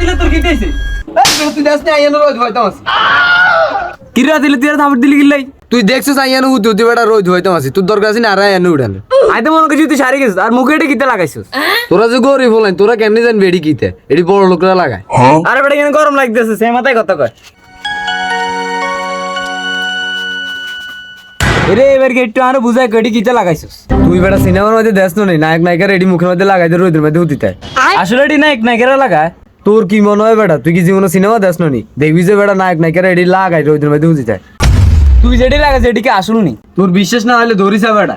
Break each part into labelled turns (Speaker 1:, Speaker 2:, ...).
Speaker 1: দিলে তোর কি দিয়েছে
Speaker 2: তুই দেখ না আইয়ানো রোদ হইতাম আছি
Speaker 1: কিরা দিলে তুই আর থাপড় দিলি গিলাই
Speaker 2: তুই দেখছিস আইয়ানো হুতি হুতি বেটা রোদ হইতাম আছি তোর দরকার আছে না আর আইয়ানো উঠালে
Speaker 1: আই মনে করছি তুই সারি গেছিস আর মুখে এটা কিতে লাগাইছিস?
Speaker 2: তোরা যে গরিব হলেন তোরা কেমনি জানবি এডি কিতে এডি বড় লোকরা লাগায়।
Speaker 1: আরে বেটা কেন গরম লাগতেছে সে মাথায় কথা কয়। এরে এবার কি একটু আরও বুঝাই কটি কিতে লাগাইছিস?
Speaker 2: তুই বেটা সিনেমার মধ্যে দেখ না নায়ক নায়িকা রেডি মুখের মধ্যে লাগাই দে রোদের মধ্যে হুতিতে
Speaker 1: আসলে এটি লাগায়।
Speaker 2: তোর কি মনে হয় বেটা? তুই কি জীবনে সিনেমা দেখ নি দেখবি যে বেটা নায়ক নায়িকা রেডি লাগাই রোদের মধ্যে হুতিতে
Speaker 1: তুই যেটি লাগাইছিস এটি কি আসল নি
Speaker 2: তোর বিশ্বাস না হলে ধরিস বেটা।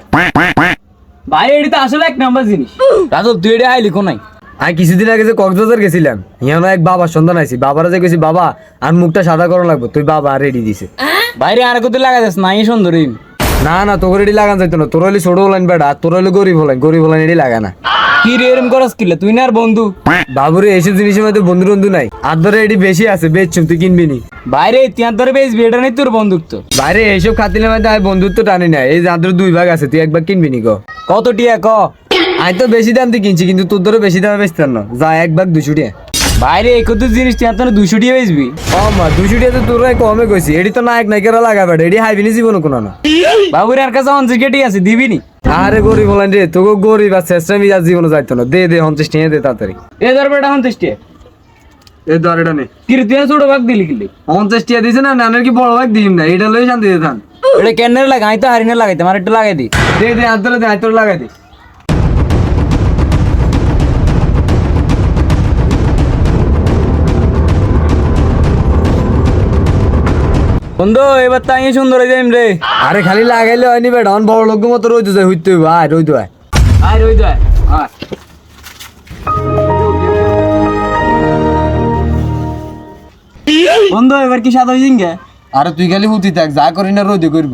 Speaker 1: ভাই এটি তো আসলে এক নাম্বার জিনিস। রাজব তুই এটি আইলি কোন নাই
Speaker 2: আমি কিছুদিন আগে যে কক্সবাজার গেছিলাম ইয়ানো এক বাবার সন্ধান আইছি। বাবারা যে গেছি বাবা আর মুখটা সাদা করা লাগবে। তুই বাবা রেডি দিছে।
Speaker 1: বাইরে আর কোথায় লাগাইছিস নাই সুন্দরী।
Speaker 2: না না তোকে রেডি লাগান যাইতো না। তোর হলে ছোট হলেন বেটা আর তোর হলে গরিব হলেন। গরিব হলেন এডি লাগা না।
Speaker 1: কি রে এরম করস কিলে তুই না আর বন্ধু।
Speaker 2: বাবুরে এইসব জিনিসের মধ্যে বন্ধু বন্ধু নাই। আর ধরে এডি বেশি আছে বেচছুম তুই কিনবি নি?
Speaker 1: বাইরে তিয়ার ধরে বেশ বিয়েটা নেই তোর বন্ধুত্ব।
Speaker 2: বাইরে এইসব খাতিলের মধ্যে আমি বন্ধুত্ব টানি না এই আদর দুই ভাগ আছে তুই একবার কিনবি নি গো
Speaker 1: কত টিয়া ক?
Speaker 2: আমি তো বেশি দাম দিয়ে কিনছি কিন্তু তোর ধরে বেশি দামে বেচতাম না। যা এক ভাগ দুশো টাকা
Speaker 1: বাইরে কত জিনিস তিয়ার ধরে দুশো টিয়া বেচবি।
Speaker 2: কম দুশো টাকা তো তোরা কমে কইছি। এডি তো নায়ক নায়িকারা লাগা বেটা এডি হাইবিনি জীবন কোনো না।
Speaker 1: বাবুর আর কাছে অঞ্চল কেটে আছে দিবি নি?
Speaker 2: আরে গরিব হলেন রে তোকে গরিব আর চেষ্টা মিজাজ জীবনে যাইতো না। দে দে পঞ্চাশ টাকা দে তাড়াতাড়ি।
Speaker 1: এ ধর বেটা হন্তিস টিয়া।
Speaker 2: এই ধর এটা নে।
Speaker 1: কি রে তুই ছোট ভাগ দিলি কিলি?
Speaker 2: পঞ্চাশ টাকা দিছে না নানের কি বড় ভাগ দিম না? এটা লই শান্তি দিতাম
Speaker 1: এটা কেনের লাগা আমি তো হারিনে লাগাইতে আমার একটু লাগাই দি।
Speaker 2: দে দে হাত দে ধরে লাগাই দে।
Speaker 1: বন্ধু এবার তাই সুন্দর হয়ে যাইম রে।
Speaker 2: আরে খালি লাগাইলে হয়নি বে ডন বড় লোক মতো রইতে যায় হইতে হইব আয় রইতে আয়।
Speaker 1: আয় রই দয় আয়। বন্ধু এবার কি সাদা হয়ে গে?
Speaker 2: আরে তুই খালি হুতি থাক যা করি না রোদে করব।